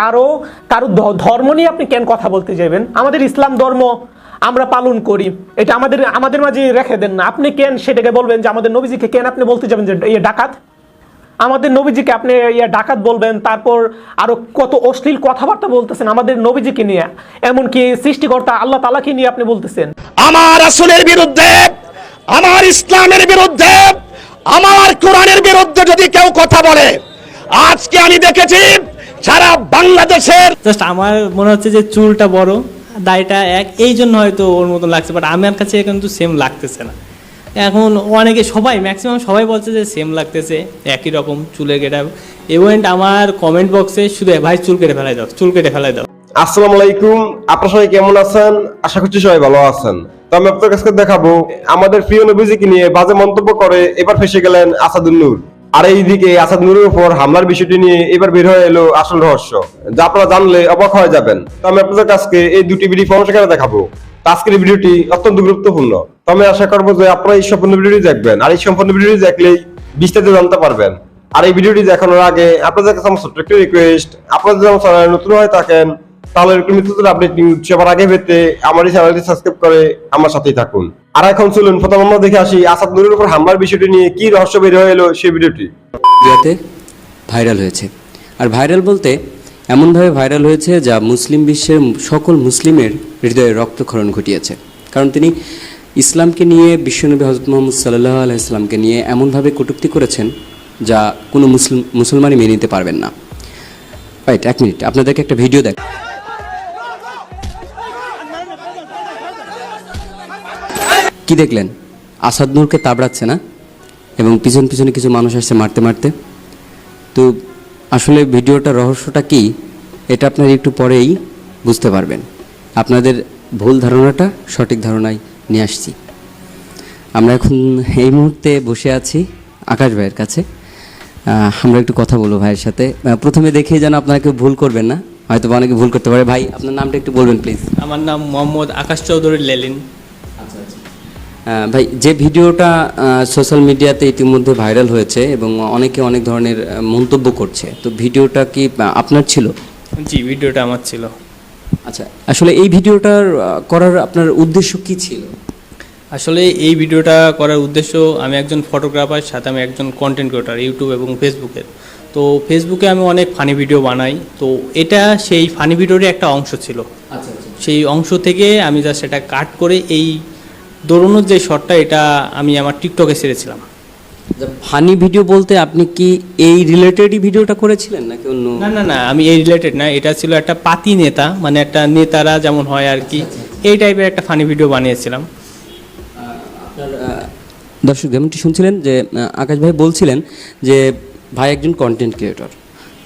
কারও কারও ধর্ম নিয়ে আপনি কেন কথা বলতে যাবেন? আমাদের ইসলাম ধর্ম আমরা পালন করি। এটা আমাদের আমাদের মাঝে রেখে দেন না। আপনি কেন সেটাকে বলবেন যে আমাদের নবীজিকে কেন আপনি বলতে যাবেন যে ইয়ে ডাকাত? আমাদের নবীজিকে আপনি ইয়ে ডাকাত বলবেন, তারপর আরও কত অশ্লীল কথাবার্তা বলতেছেন আমাদের নবীজিকে নিয়ে। এমনকি সৃষ্টিকর্তা আল্লাহ তালাকে নিয়ে আপনি বলতেছেন। আমার আসলের বিরুদ্ধে, আমার ইসলামের বিরুদ্ধে, আমার কোরআনের বিরুদ্ধে যদি কেউ কথা বলে, আজকে আমি দেখেছি সারা বাংলাদেশের জাস্ট আমার মনে হচ্ছে যে চুলটা বড় দাড়িটা এক এই জন্য হয়তো ওর মতো লাগছে বাট আমার কাছে কিন্তু সেম লাগতেছে না। এখন অনেকে সবাই ম্যাক্সিমাম সবাই বলছে যে সেম লাগতেছে একই রকম চুলের গেটা ইভেন্ট আমার কমেন্ট বক্সে শুধু ভাই চুল কেটে ফেলাই দাও চুল কেটে ফেলাই দাও। আসসালামু আলাইকুম আপনার সবাই কেমন আছেন? আশা করছি সবাই ভালো আছেন। তো আমি আপনার কাছে দেখাবো আমাদের প্রিয় নবীজিকে নিয়ে বাজে মন্তব্য করে এবার ফেসে গেলেন আসাদুল নূর। আর এইদিকে আসাদ নূরের উপর হামলার বিষয়টি নিয়ে এবার বের হয়ে এলো আসল রহস্য, যা আপনারা জানলে অবাক হয়ে যাবেন। তো আমি আপনাদের কাছকে এই দুটি ভিডিও ফর্মসেখানে দেখাবো। আজকের ভিডিওটি অত্যন্ত গুরুত্বপূর্ণ। তো আমি আশা করব যে আপনারা এই সম্পূর্ণ ভিডিওটি দেখবেন। আর এই সম্পূর্ণ ভিডিওটি দেখলেই বিস্তারিত জানতে পারবেন। আর এই ভিডিওটি দেখানোর আগে আপনাদের কাছে আমার ছোট্ট একটা রিকোয়েস্ট আপনারা যদি আমার চ্যানেলে নতুন হয়ে থাকেন তাহলে এরকম আপডেট নিউজ সবার আগে পেতে আমার এই চ্যানেলটি সাবস্ক্রাইব করে আমার সাথেই থাকুন। আর এখন চলুন, প্রথম আমরা দেখে আসি আসাদ নুরের উপর হামলার বিষয়টি নিয়ে কি রহস্য বের হয়ে এলো সেই ভিডিওটি। ভাইরাল হয়েছে। আর ভাইরাল বলতে এমনভাবে ভাইরাল হয়েছে যা মুসলিম বিশ্বের সকল মুসলিমের হৃদয়ে রক্তক্ষরণ ঘটিয়েছে। কারণ তিনি ইসলামকে নিয়ে বিশ্বনবী হজরত মোহাম্মদ সাল্লাহ আলাইসলামকে নিয়ে এমনভাবে কটূক্তি করেছেন যা কোনো মুসলিম, মুসলমানই মেনে নিতে পারবেন না। রাইট এক মিনিট আপনাদেরকে একটা ভিডিও দেখ কি দেখলেন? আসাদ নূরকে তাবড়াচ্ছে না? এবং পিছন পিছনে কিছু মানুষ আসছে মারতে মারতে। তো আসলে ভিডিওটার রহস্যটা কি? এটা আপনারা একটু পরেই বুঝতে পারবেন। আপনাদের ভুল ধারণাটা সঠিক ধারণায় নিয়ে আসছি। আমরা এখন এই মুহূর্তে বসে আছি আকাশ ভাইয়ের কাছে। আমরা একটু কথা বলব ভাইয়ের সাথে। প্রথমে দেখে যেন আপনারা কেউ ভুল করবেন না। হয়তো অনেকে ভুল করতে পারে। ভাই, আপনার নামটা একটু বলবেন, প্লিজ। আমার নাম মোহাম্মদ আকাশ চৌধুরী লেলিন। ভাই যে ভিডিওটা সোশ্যাল মিডিয়াতে ইতিমধ্যে ভাইরাল হয়েছে এবং অনেকে অনেক ধরনের মন্তব্য করছে তো ভিডিওটা কি আপনার ছিল? জি ভিডিওটা আমার ছিল। আচ্ছা আসলে এই ভিডিওটার করার আপনার উদ্দেশ্য কি ছিল? আসলে এই ভিডিওটা করার উদ্দেশ্য আমি একজন ফটোগ্রাফার সাথে আমি একজন কন্টেন্ট ক্রিয়েটার ইউটিউব এবং ফেসবুকের তো ফেসবুকে আমি অনেক ফানি ভিডিও বানাই তো এটা সেই ফানি ভিডিওরই একটা অংশ ছিল। আচ্ছা সেই অংশ থেকে আমি যা সেটা কাট করে এই দৌড়ানোর যে শটটা এটা আমি আমার টিকটকে ছেড়েছিলাম। ফানি ভিডিও বলতে আপনি কি এই রিলেটেডই ভিডিওটা করেছিলেন নাকি অন্য? না না না আমি এই রিলেটেড না এটা ছিল একটা পাতি নেতা মানে একটা নেতারা যেমন হয় আর কি এই টাইপের একটা ফানি ভিডিও বানিয়েছিলাম। আপনার দর্শক যেমনটি শুনছিলেন যে আকাশ ভাই বলছিলেন যে ভাই একজন কন্টেন্ট ক্রিয়েটর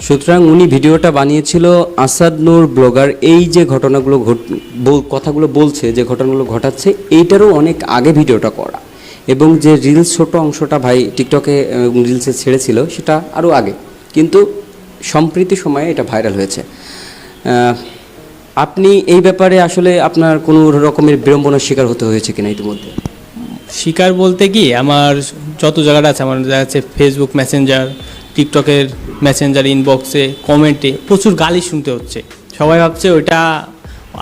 সুতরাং উনি ভিডিওটা বানিয়েছিল আসাদ নূর ব্লগার। এই যে ঘটনাগুলো ঘট- কথাগুলো বলছে, যে ঘটনাগুলো ঘটাচ্ছে, এইটারও অনেক আগে ভিডিওটা করা। এবং যে রিলস ছোট অংশটা ভাই টিকটকে রিলসে ছেড়েছিল, সেটা আরও আগে। কিন্তু সম্প্রতি সময়ে এটা ভাইরাল হয়েছে। আপনি এই ব্যাপারে আসলে আপনার কোনো রকমের বিড়ম্বনার শিকার হতে হয়েছে কিনা ইতিমধ্যে? শিকার বলতে কি, আমার যত জায়গাটা আছে, আমার দেখা যাচ্ছে ফেসবুক মেসেঞ্জার টিকটকের মেসেঞ্জার ইনবক্সে কমেন্টে প্রচুর গালি শুনতে হচ্ছে। সবাই ভাবছে ওইটা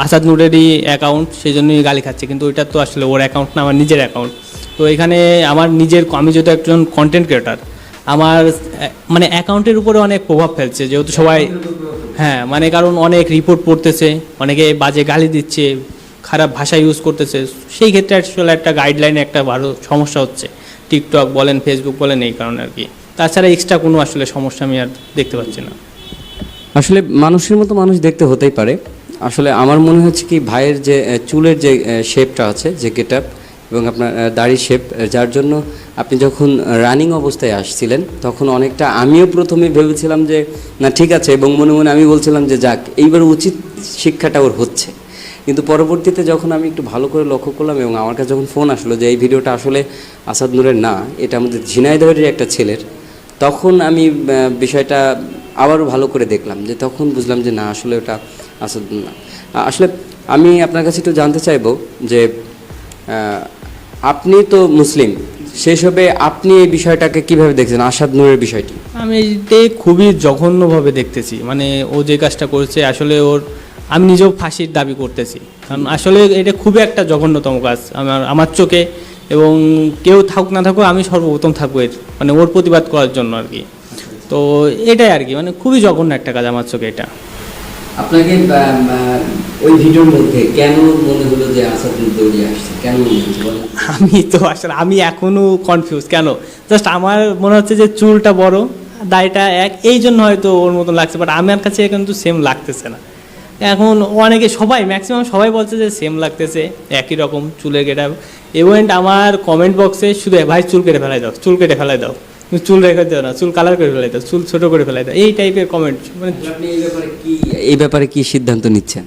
আসাদ নুরেরই অ্যাকাউন্ট সেই জন্যই গালি খাচ্ছে, কিন্তু ওইটা তো আসলে ওর অ্যাকাউন্ট না, আমার নিজের অ্যাকাউন্ট তো এখানে আমার নিজের, আমি যেহেতু একজন কন্টেন্ট ক্রিয়েটার আমার মানে অ্যাকাউন্টের উপরে অনেক প্রভাব ফেলছে, যেহেতু সবাই হ্যাঁ মানে কারণ অনেক রিপোর্ট পড়তেছে, অনেকে বাজে গালি দিচ্ছে, খারাপ ভাষা ইউজ করতেছে, সেই ক্ষেত্রে আসলে একটা গাইডলাইনে একটা ভালো সমস্যা হচ্ছে। টিকটক বলেন ফেসবুক বলেন, এই কারণে আর কি। তাছাড়া এক্সট্রা কোনো আসলে সমস্যা আমি আর দেখতে পাচ্ছি না। আসলে মানুষের মতো মানুষ দেখতে হতেই পারে। আসলে আমার মনে হচ্ছে কি ভাইয়ের যে চুলের যে শেপটা আছে, যে গেট আপ এবং আপনার দাড়ি শেপ যার জন্য আপনি যখন রানিং অবস্থায় আসছিলেন, তখন অনেকটা আমিও প্রথমে ভেবেছিলাম যে, না, ঠিক আছে। এবং মনে মনে আমি বলছিলাম যে, যাক, এইবার উচিত শিক্ষাটা ওর হচ্ছে। কিন্তু পরবর্তীতে যখন আমি একটু ভালো করে লক্ষ্য করলাম এবং আমার কাছে যখন ফোন আসলো যে, এই ভিডিওটা আসলে আসাদ নূরের না, এটা আমাদের ঝিনাইদহের একটা ছেলের। তখন আমি বিষয়টা আবারও ভালো করে দেখলাম, যে তখন বুঝলাম যে না, আসলে ওটা আসাদ না। আসলে আমি আপনার কাছে একটু জানতে চাইব যে আপনি তো মুসলিম সেই হিসাবে আপনি এই বিষয়টাকে কীভাবে দেখছেন, আসাদ নূরের বিষয়টি? আমি এতে খুবই জঘন্যভাবে দেখতেছি মানে ও যে কাজটা করেছে, আসলে ওর, আমি নিজেও ফাঁসির দাবি করতেছি। কারণ আসলে এটা খুবই একটা জঘন্যতম কাজ, আমার আমার চোখে এবং কেউ থাকুক না থাকুক আমি সর্বপ্রথম থাকব এর মানে ওর প্রতিবাদ করার জন্য আর কি। তো এটাই আর কি মানে খুবই জঘন্য একটা কাজ আমার চোখে এটা। আপনাকে ওই ভিডিওর মধ্যে কেন মনে হলো যে আসাদুল আসছে? কেন আমি তো আসলে আমি এখনও কনফিউজ কেন? জাস্ট আমার মনে হচ্ছে যে চুলটা বড় দাড়িটা এক এই জন্য হয়তো ওর মতন লাগছে বাট আমার কাছে কিন্তু সেম লাগতেছে না। এখন অনেকে সবাই ম্যাক্সিমাম সবাই বলছে যে সেম লাগতেছে একই রকম চুলের কেটে ইভেন্ট আমার কমেন্ট বক্সে শুধু ভাই চুল কেটে ফেলাই দাও চুল কেটে ফেলাই দাও। তুমি চুল রেখে দাও না চুল কালার করে ফেলাই দাও চুল ছোট করে ফেলাই দাও। এই টাইপের কমেন্ট মানে এই ব্যাপারে কি এই ব্যাপারে কি সিদ্ধান্ত নিচ্ছেন?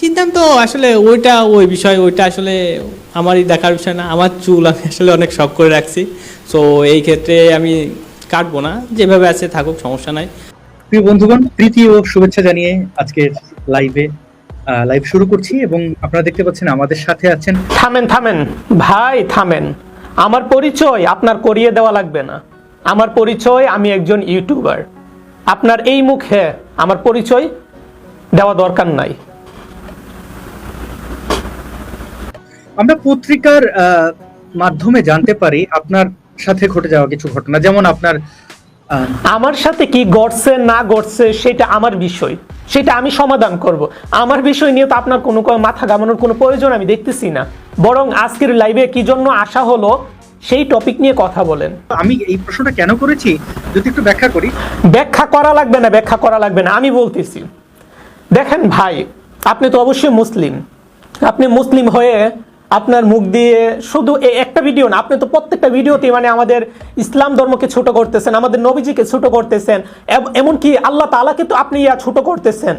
সিদ্ধান্ত আসলে ওইটা ওই বিষয় ওইটা আসলে আমারই দেখার বিষয় না। আমার চুল আমি আসলে অনেক শখ করে রাখছি। সো এই ক্ষেত্রে আমি কাটবো না। যেভাবে আছে থাকুক সমস্যা নাই। প্রিয় বন্ধুগণ প্রীতি ও শুভেচ্ছা জানিয়ে আজকের লাইভে লাইভ শুরু করছি এবং আপনারা দেখতে পাচ্ছেন আমাদের সাথে আছেন থামেন থামেন। ভাই থামেন। আমার পরিচয় আপনার করিয়ে দেওয়া লাগবে না। আমার পরিচয় আমি একজন ইউটিউবার। আপনার এই মুখে আমার পরিচয় দেওয়া দরকার নাই। আমরা পত্রিকার মাধ্যমে জানতে পারি আপনার সাথে ঘটে যাওয়া কিছু ঘটনা। যেমন আপনার আমার সাথে কি ঘটছে না ঘটছে সেটা আমার বিষয়। সেটা আমি সমাধান করব। আমার বিষয় নিয়ে তো আপনার কোনো মাথা ঘামানোর কোনো প্রয়োজন আমি দেখতেছি না। বরং আজকের লাইভে কি জন্য আসা হলো সেই টপিক নিয়ে কথা বলেন। আমি এই প্রশ্নটা কেন করেছি যদি একটু ব্যাখ্যা করি। ব্যাখ্যা করা লাগবে না ব্যাখ্যা করা লাগবে না আমি বলতেছি। দেখেন ভাই আপনি তো অবশ্যই মুসলিম। আপনি মুসলিম হয়ে আপনার মুখ দিয়ে শুধু একটা ভিডিও না, আপনি তো প্রত্যেকটা ভিডিওতে মানে আমাদের ইসলাম ধর্মকে ছোট করতেছেন, আমাদের নবীজিকে ছোট করতেছেন এমনকি আল্লাহ তালাকে তো আপনি ইয়া ছোট করতেছেন।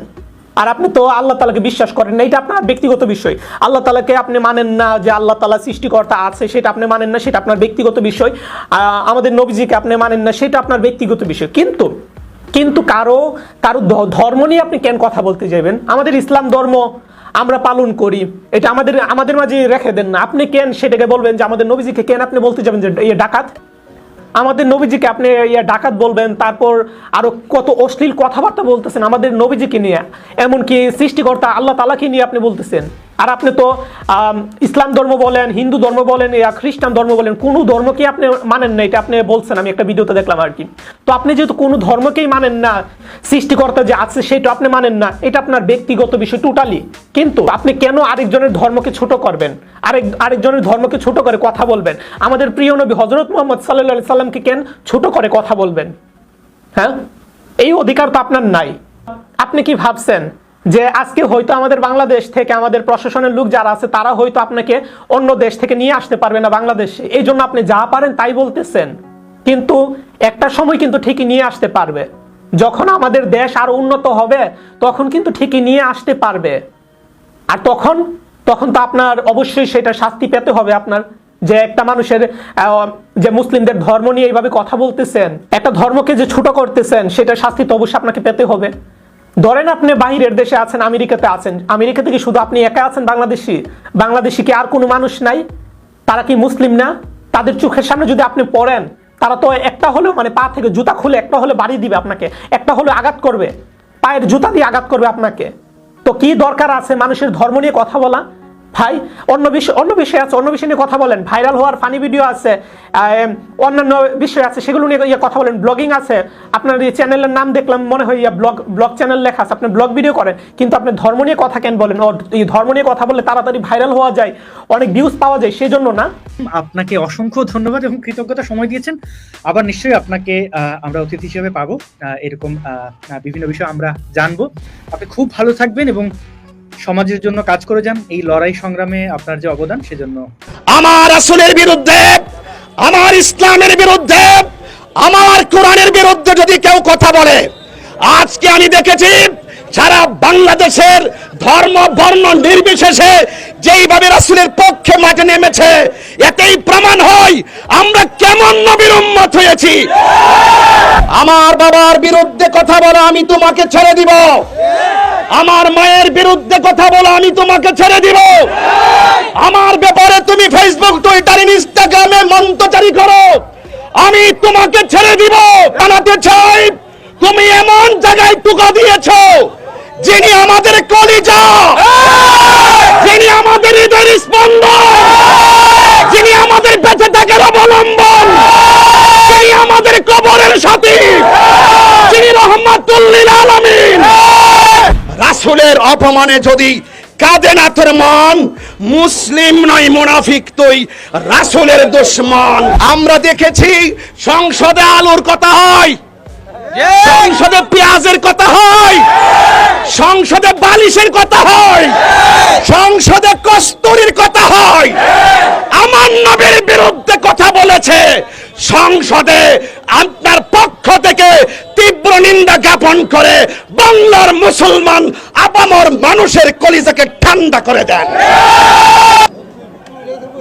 আর আপনি তো আল্লাহ তালাকে বিশ্বাস করেন না, এটা আপনার ব্যক্তিগত বিষয়। আল্লাহ তালাকে আপনি মানেন না যে আল্লাহ তালা সৃষ্টিকর্তা আছে, সেটা আপনি মানেন না, সেটা আপনার ব্যক্তিগত বিষয়। আমাদের নবীজিকে আপনি মানেন না, সেটা আপনার ব্যক্তিগত বিষয়। কিন্তু কিন্তু কারও কারও ধর্ম নিয়ে আপনি কেন কথা বলতে যাবেন? আমাদের ইসলাম ধর্ম আমরা পালন করি। এটা আমাদের আমাদের মাঝে রেখে দেন না। আপনি কেন সেটাকে বলবেন যে আমাদের নবীজিকে কেন আপনি বলতে যাবেন যে ইয়ে ডাকাত? আমাদের নবীজিকে আপনি ইয়া ডাকাত বলবেন, তারপর আরও কত অশ্লীল কথাবার্তা বলতেছেন আমাদের নবীজিকে নিয়ে। এমনকি সৃষ্টিকর্তা আল্লাহ তালাকে নিয়ে আপনি বলতেছেন। আর আপনি তো ইসলাম ধর্ম বলেন, হিন্দু ধর্ম বলেন, ইয়া খ্রিস্টান ধর্ম বলেন, কোনো ধর্মকে আপনি মানেন না, এটা আপনি বলছেন, আমি একটা ভিডিওতে দেখলাম আর কি। তো আপনি যেহেতু কোনো ধর্মকেই মানেন না, সৃষ্টিকর্তা যে আছে সেটা আপনি মানেন না, এটা আপনার ব্যক্তিগত বিষয় টোটালি কিন্তু আপনি কেন আরেকজনের ধর্মকে ছোট করবেন? আরেক, আরেকজনের ধর্মকে ছোট করে কথা বলবেন? আমাদের প্রিয় নবী হজরত মোহাম্মদ সাল্লাহ সাল্লামকে কেন ছোট করে কথা বলবেন? হ্যাঁ? এই অধিকার তো আপনার নাই। আপনি কি ভাবছেন যে আজকে হয়তো আমাদের বাংলাদেশ থেকে আমাদের প্রশাসনের লোক যারা আছে, তারা হয়তো আপনাকে অন্য দেশ থেকে নিয়ে আসতে পারবে না বাংলাদেশে। এই জন্য আপনি যা পারেন তাই বলতেছেন। কিন্তু একটা সময় কিন্তু ঠিকই নিয়ে আসতে পারবে। যখন আমাদের দেশ আরও উন্নত হবে, তখন কিন্তু ঠিকই নিয়ে আসতে পারবে। আর তখন তখন তো আপনার অবশ্যই সেটা শাস্তি পেতে হবে আপনার। যে একটা মানুষের যে মুসলিমদের ধর্ম নিয়ে এইভাবে কথা বলতেছেন, একটা ধর্মকে যে ছোট করতেছেন সেটা শাস্তি তো অবশ্যই আপনাকে পেতে হবে। ধরেন আপনি বাহিরের দেশে আছেন, আমেরিকাতে আছেন। আমেরিকা থেকে শুধু আপনি একা আছেন বাংলাদেশি? বাংলাদেশি কি আর কোনো মানুষ নাই? তারা কি মুসলিম না? তাদের চোখের সামনে যদি আপনি পড়েন, তারা তো একটা হলেও মানে পা থেকে জুতা খুলে একটা হলে বাড়ি দিবে আপনাকে, একটা হলে আঘাত করবে। পায়ের জুতা দিয়ে আঘাত করবে আপনাকে। তো কি দরকার আছে মানুষের ধর্ম নিয়ে কথা বলা? ভাই, অন্য বিষয় অন্য বিষয় আছে, অন্য বিষয় নিয়ে কথা বলেন। ভাইরাল হওয়ার ফানি ভিডিও আছে অন্যান্য বিষয় আছে, সেগুলো নিয়ে ইয়ে কথা বলেন। ব্লগিং আছে, আপনার এই চ্যানেলের নাম দেখলাম, মনে হয় ইয়া ব্লগ ব্লগ চ্যানেল লেখা আছে, আপনি ব্লগ ভিডিও করেন, কিন্তু আপনি ধর্ম নিয়ে কথা কেন বলেন? এই ধর্ম নিয়ে কথা বললে তাড়াতাড়ি ভাইরাল হওয়া যায়, অনেক ভিউজ পাওয়া যায় সেই জন্য না। আপনাকে অসংখ্য ধন্যবাদ এবং কৃতজ্ঞতা সময় দিয়েছেন। আবার নিশ্চয়ই আপনাকে আমরা অতিথি হিসেবে পাবো। এরকম বিভিন্ন বিষয় আমরা জানব। আপনি খুব ভালো থাকবেন এবং সমাজের জন্য কাজ করে যান, এই লড়াই সংগ্রামে আপনার যে অবদান, সেজন্য। আমার আসলের বিরুদ্ধে, আমার ইসলামের বিরুদ্ধে, আমার কোরআনের বিরুদ্ধে যদি কেউ কথা বলে, আজকে আমি দেখেছি সারা বাংলাদেশের ধর্ম, বর্ণ নির্বিশেষে যেইভাবে রাসূলের পক্ষে মাঠে নেমেছে, এতেই প্রমাণ হয় আমরা কেমন নবীর উম্মত হয়েছি। আমার বাবার বিরুদ্ধে কথা বলো আমি তোমাকে ছেড়ে দিব। আমার মায়ের বিরুদ্ধে কথা বলো, আমি তোমাকে ছেড়ে দিব। আমার ব্যাপারে তুমি ফেসবুক টুইটার ইনস্টাগ্রামে মন্তচারি করো। আমি তোমাকে ছেড়ে দিব। জানাতে চাই, তুমি এমন জায়গায় টুকা দিয়েছ, যিনি আমাদের কলিজা, যিনি আমাদের হৃদয়ের স্পন্দন, যিনি আমাদের বেঁচে থাকার অবলম্বন, যিনি আমাদের কবরের সাথী, যিনি রহমাতুল্লিল আলামিন। রাসূলের অপমানে যদি কাঁদে না তোর মন, মুসলিম নয়, মুনাফিক তুই, রাসূলের দুশ্মন। আমরা দেখেছি সংসদে আলুর কথা হয়, সংসদে পেঁয়াজের কথা হয়, সংসদে বালিশের কথা হয়, সংসদে কস্তুরীর কথা হয়। আমার নবীর বিরুদ্ধে কথা বলেছে সংসদে আপনার পক্ষ থেকে তীব্র নিন্দা জ্ঞাপন করে বাংলার মুসলমান আপামর মানুষের কলিজাকে ঠান্ডা করে দেন।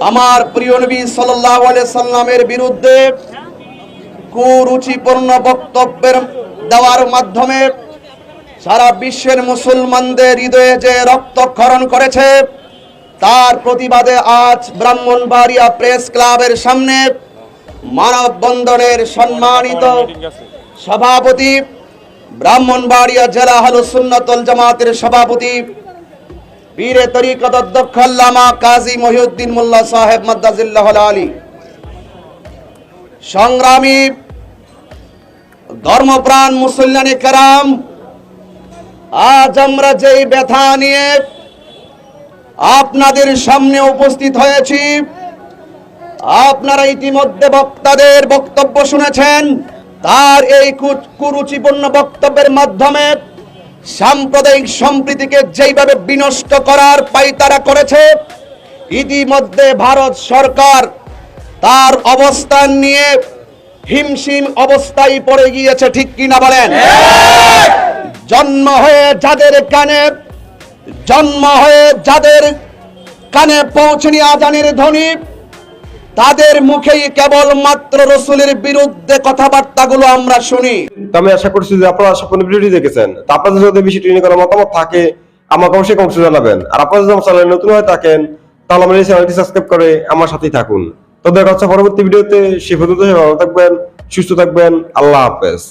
আমার প্রিয় নবী সাল্লাল্লাহু আলাইহি সাল্লামের বিরুদ্ধে কুরুচিপূর্ণ বক্তব্যের দেওয়ার মাধ্যমে সারা বিশ্বের মুসলমানদের হৃদয়ে যে রক্তক্ষরণ করেছে, তার প্রতিবাদে আজ ব্রাহ্মণবাড়িয়া প্রেস ক্লাবের সামনে মানববন্ধনের সম্মানিত সভাপতি, ব্রাহ্মণবাড়িয়া জেলা সুন্নতল জামাতের সভাপতি পীরে তরিকত অধ্যক্ষ আল্লামা কাজী মহিউদ্দিন মোল্লা সাহেব মাদ্দাজিল্লাহ আলী। সংগ্রামী ধর্মপ্রাণ মুসল্লানি কারাম, আজ আমরা যেই ব্যথা নিয়ে আপনাদের সামনে উপস্থিত হয়েছি আপনারা ইতিমধ্যে বক্তাদের বক্তব্য শুনেছেন। তার এই কুরুচিপূর্ণ বক্তব্যের মাধ্যমে সাম্প্রদায়িক সম্প্রীতিকে যেইভাবে বিনষ্ট করার পাইতারা করেছে, ইতিমধ্যে ভারত সরকার তার অবস্থান নিয়ে হিমশিম অবস্থায় পড়ে গিয়েছে, ঠিক কিনা বলেন? জন্ম হয়ে যাদের কানে, জন্ম হয়ে যাদের কানে পৌঁছনি আজানের ধ্বনি তাদের মুখেই কেবলমাত্র রসুলের বিরুদ্ধে কথাবার্তাগুলো আমরা শুনি। আমি আশা করছি যে আপনারা দেখেছেন। আপনাদের যদি বেশি ট্রেনিং করার মতামত থাকে, আমাকে অবশ্যই অংশ জানাবেন। আর আপনারা যদি আমার নতুন হয়ে থাকেন, তাহলে আমার এই চ্যানেলটি সাবস্ক্রাইব করে আমার সাথেই থাকুন। তো দেখা হচ্ছে পরবর্তী ভিডিওতে। সে পর্যন্ত ভালো থাকবেন, সুস্থ থাকবেন, আল্লাহ হাফেজ।